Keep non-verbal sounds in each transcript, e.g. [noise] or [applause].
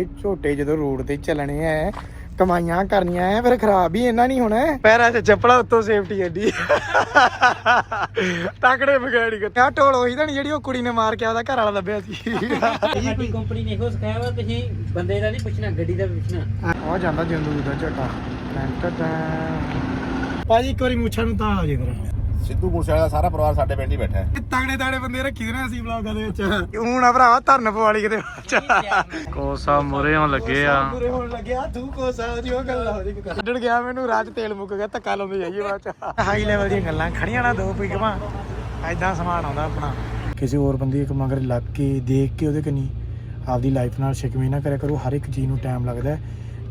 ਇਹ ਝੋਟੇ ਜਦੋਂ ਰੋਡ ਤੇ ਚੱਲਣੇ ਐ ਕਮਾਈਆਂ ਕਰਨੀਆਂ ਐ ਫਿਰ ਖਰਾਬ ਹੀ ਇਹਨਾਂ ਨਹੀਂ ਹੋਣਾ ਪੈਰਾਂ 'ਚ ਚੱਪਲਾਂ ਉੱਤੋਂ ਸੇਫਟੀ ਐਡੀ। ਤਕੜੇ ਵਿਗਾੜੀ ਆ ਢੋਲ ਉਹੀ ਤਾਂ ਨੀ ਜਿਹੜੀ ਉਹ ਕੁੜੀ ਨੇ ਮਾਰ ਕੇ ਆਦਾ ਘਰ ਵਾਲਾ ਲੱਭਿਆ ਸੀ। ਸਾਡੀ ਕੰਪਨੀ ਨੇ ਇਹੋ ਸਿਖਾਇਆ ਵਾ ਤੁਸੀਂ ਬੰਦੇ ਦਾ ਨਹੀਂ ਪੁੱਛਣਾ ਗੱਡੀ ਦਾ ਪੁੱਛਣਾ। ਆ ਜਾਂਦਾ ਜਿੰਦੂ ਦਾ ਝਟਾ। ਟੈਂ ਟੈਂ ਭਾਜੀ ਇੱਕ ਵਾਰੀ ਮੁੱਛਾਂ ਨੂੰ ਤਾਂ ਆ ਜੇ ਕਰਾਂ ਸਿੱਧੂ ਮੂਸੇਵਾਲਾ ਦਾ ਸਾਰਾ ਪਰਿਵਾਰ ਸਾਡੇ ਪਿੰਡ ਹੀ ਬੈਠਾ ਹੈ। ਤਗੜੇ ਤਗੜੇ ਬੰਦੇ ਰੱਖੀ ਦੇ ਨੇ ਅਸੀਂ ਵਲੌਗਾਂ ਦੇ ਵਿੱਚ। ਹੁਣ ਆ ਭਰਾਵਾ ਧਰਨ ਪਵਾਲੀ ਕਿਤੇ ਕੋਸਾ ਮੁਰੇ ਹੋਣ ਲੱਗੇ ਆ। ਪੂਰੇ ਹੋਣ ਲੱਗਿਆ ਤੂੰ ਕੋ ਸਾਜੀ ਉਹ ਗੱਲ ਹੋ ਜੀ ਕੱਢਣ ਗਿਆ ਮੈਨੂੰ ਰਾਹ 'ਚ ਤੇਲ ਮੁੱਕ ਗਿਆ ਧੱਕਾ ਲਾਉਂਦੇ ਜਾਈਏ ਬਾਅਦ ਚ। ਹਾਈ ਲੈਵਲ ਦੀਆਂ ਗੱਲਾਂ ਖੜੀਆਂ ਨਾ ਦੋ ਪਿਗਮਾ ਐਦਾਂ ਸਮਾਨ ਆਉਂਦਾ ਆਪਣਾ। ਕਿਸੇ ਹੋਰ ਬੰਦੇ ਇੱਕ ਮਗਰ ਲੱਗ ਕੇ ਦੇਖ ਕੇ ਉਹਦੇ ਕੰਨੀ ਆਪਦੀ ਲਾਈਫ ਨਾਲ ਸ਼ਿਕਵੇ ਨਾ ਕਰਿਆ ਕਰੋ ਹਰ ਇੱਕ ਚੀਜ਼ ਨੂੰ ਟਾਈਮ ਲੱਗਦਾ ਹੈ।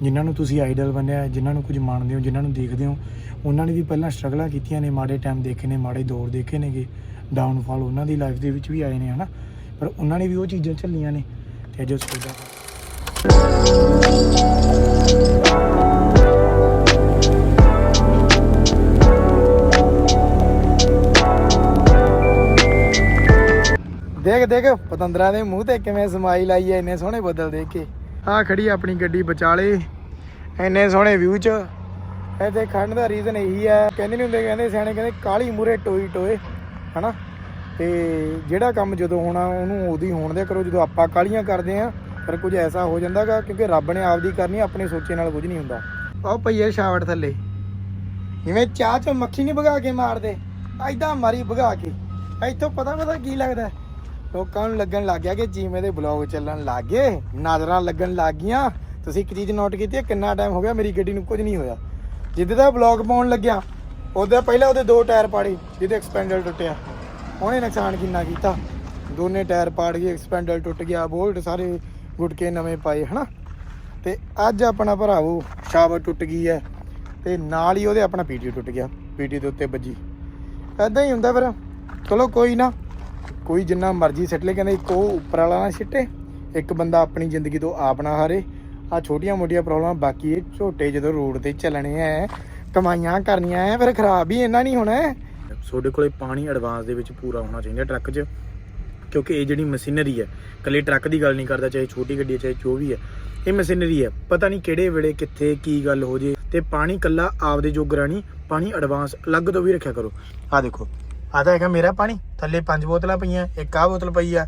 ਜਿਨ੍ਹਾਂ ਨੂੰ ਤੁਸੀਂ ਆਈਡਲ ਬਣਿਆ ਜਿਨ੍ਹਾਂ ਨੂੰ ਕੁਝ ਮੰਨਦੇ ਹੋ, ਜਿਨ੍ਹਾਂ ਨੂੰ ਦੇਖਦੇ ਹੋ, ਉਹਨਾਂ ਨੇ ਵੀ ਪਹਿਲਾਂ ਸਟਰਗਲਾਂ ਕੀਤੀਆਂ ਨੇ, ਮਾੜੇ ਟਾਈਮ ਦੇਖੇ ਨੇ, ਮਾੜੇ ਦੌਰ ਦੇਖੇ ਨੇਗੇ ਡਾਊਨਫਾਲ ਉਹਨਾਂ ਦੀ ਲਾਈਫ ਦੇ ਵਿੱਚ ਵੀ ਆਏ ਨੇ, ਹਨਾ? ਪਰ ਉਹਨਾਂ ਨੇ ਵੀ ਉਹ ਚੀਜ਼ਾਂ ਝੱਲੀਆਂ ਨੇ, ਤੇ ਅੱਜ ਉਹ ਸੋਚਦਾ ਦੇਖ ਦੇਖ, ਪਤੰਦਰਾਂ ਦੇ ਮੂੰਹ ਤੇ ਕਿਵੇਂ ਸਮਾਈਲ ਆਈ ਐ ਇੰਨੇ ਸੋਹਣੇ ਬੱਦਲ ਦੇਖ ਕੇ। ਆ ਖੜੀ ਆਪਣੀ ਗੱਡੀ ਵਿਚਾਲੇ। ਇੰਨੇ ਸੋਹਣੇ ਵਿਊ ਚ। ਇਹਦੇ ਖੜਨ ਦਾ ਰੀਜ਼ਨ ਇਹੀ ਆ। ਕਹਿੰਦੇ ਨਹੀਂ ਹੁੰਦੇ, ਕਹਿੰਦੇ ਸਿਆਣੇ ਕਹਿੰਦੇ ਕਾਲੀ ਮੂਰੇ ਟੋਈ ਟੋਏ, ਹਨਾ? ਤੇ ਜਿਹੜਾ ਕੰਮ ਜਦੋਂ ਹੋਣਾ, ਉਹਨੂੰ ਉਦੋਂ ਹੋਣ ਦਿਆ ਕਰੋ। ਜਦੋਂ ਆਪਾਂ ਕਾਲੀਆਂ ਕਰਦੇ ਆ, ਫਿਰ ਕੁਝ ਐਸਾ ਹੋ ਜਾਂਦਾਗਾ ਕਿਉਂਕਿ ਰੱਬ ਨੇ ਆਪਦੀ ਕਰਨੀ ਆਪਣੇ ਸੋਚੇ ਨਾਲ ਕੁਝ ਨਹੀਂ ਹੁੰਦਾ। ਆਹ ਪਈਏ ਛਾਵੜ ਥੱਲੇ। ਜਿਵੇਂ ਚਾਹ ਚ ਮੱਖੀ ਨਹੀਂ ਭਗਾ ਕੇ ਮਾਰਦੇ ਐਦਾਂ ਮਾਰੀ ਭਗਾ ਕੇ। ਇੱਥੋਂ ਪਤਾ ਪਤਾ ਕੀ ਲੱਗਦਾ? ਲੋਕਾਂ ਨੂੰ ਲੱਗਣ ਲੱਗ ਗਿਆ ਕਿ ਜੀਵੇਂ ਦੇ ਬਲੌਗ ਚੱਲਣ ਲੱਗ ਗਏ। ਨਜ਼ਰਾਂ ਲੱਗਣ ਲੱਗ ਗਈਆਂ। ਤੁਸੀਂ ਇੱਕ ਚੀਜ਼ ਨੋਟ ਕੀਤੀ ਹੈ, ਕਿੰਨਾ ਟਾਈਮ ਹੋ ਗਿਆ ਮੇਰੀ ਗੱਡੀ ਨੂੰ ਕੁਝ ਨਹੀਂ ਹੋਇਆ। ਜਿੱਦੇ ਦਾ ਬਲੌਗ ਪਾਉਣ ਲੱਗਿਆ, ਉਹਦੇ ਪਹਿਲਾਂ ਉਹਦੇ ਦੋ ਟਾਇਰ ਪਾੜੇ, ਜਿਹਦੇ ਐਕਸਪੈਂਡਲ ਟੁੱਟਿਆ। ਉਹਨੇ ਨੁਕਸਾਨ ਕਿੰਨਾ ਕੀਤਾ? ਦੋਨੇ ਟਾਇਰ ਪਾੜ ਗਏ ਐਕਸਪੈਂਡਲ ਟੁੱਟ ਗਿਆ, ਬੋਲਟ ਸਾਰੇ ਗੁਟਕੇ ਨਵੇਂ ਪਾਏ, ਹਨਾ? ਤੇ ਅੱਜ ਆਪਣਾ ਭਰਾਵੋ, ਸ਼ਾਵਰ ਟੁੱਟ ਗਈ ਹੈ ਤੇ ਨਾਲ ਹੀ ਉਹਦੇ ਆਪਣਾ ਪੀਟੀ ਟੁੱਟ ਗਿਆ ਪੀਟੀ ਦੇ ਉੱਤੇ ਵੱਜੀ। ਐਦਾਂ ਹੀ ਹੁੰਦਾ ਫਿਰ। ਚਲੋ ਕੋਈ ਨਾ। ਕੋਈ ਜਿੰਨਾ ਮਰਜ਼ੀ ਸਿੱਟ ਲੈ, ਕਹਿੰਦੇ ਇੱਕ ਉਹ ਉੱਪਰ ਵਾਲਾ ਨਾ ਸਿੱਟੇ, ਇੱਕ ਬੰਦਾ ਆਪਣੀ ਜ਼ਿੰਦਗੀ ਤੋਂ ਆਪ ਨਾ ਹਾਰੇ। ਆ ਛੋਟੀਆਂ ਮੋਟੀਆਂ ਪ੍ਰੋਬਲਮਾਂ, ਬਾਕੀ ਇਹ ਝੋਟੇ ਜਦੋਂ ਰੋਡ ਤੇ ਚੱਲਣੇ ਐ, ਕਮਾਈਆਂ ਕਰਨੀਆਂ ਐ, ਫਿਰ ਖਰਾਬ ਹੀ ਇੰਨਾ ਨਹੀਂ ਹੋਣਾ ਤੁਹਾਡੇ ਕੋਲੇ ਪਾਣੀ ਐਡਵਾਂਸ ਦੇ ਵਿੱਚ ਪੂਰਾ ਹੋਣਾ ਚਾਹੀਦਾ ਟਰੱਕ 'ਚ, ਕਿਉਂਕਿ ਇਹ ਜਿਹੜੀ ਮਸ਼ੀਨਰੀ ਹੈ ਕੱਲੇ ਟਰੱਕ ਦੀ ਗੱਲ ਨਹੀਂ ਕਰਦਾ, ਚਾਹੇ ਛੋਟੀ ਗੱਡੀ ਹੈ ਚਾਹੇ ਜੋ ਵੀ ਹੈ ਇਹ ਮਸ਼ੀਨਰੀ ਹੈ ਪਤਾ ਨਹੀਂ ਕਿਹੜੇ ਵੇਲੇ ਕਿੱਥੇ ਕੀ ਗੱਲ ਹੋ ਜੇ। ਤੇ ਪਾਣੀ ਕੱਲਾ ਆਪਦੇ ਜੋਗਰਾ ਨਹੀਂ ਪਾਣੀ ਐਡਵਾਂਸ ਅਲੱਗ ਤੋਂ ਵੀ ਰੱਖਿਆ ਕਰੋ। ਆ ਦੇਖੋ ਆ ਤਾਂ ਹੈਗਾ ਮੇਰਾ ਪਾਣੀ, ਥੱਲੇ ਪੰਜ ਬੋਤਲਾਂ ਪਈਆਂ, ਇੱਕ ਆਹ ਬੋਤਲ ਪਈ ਆ।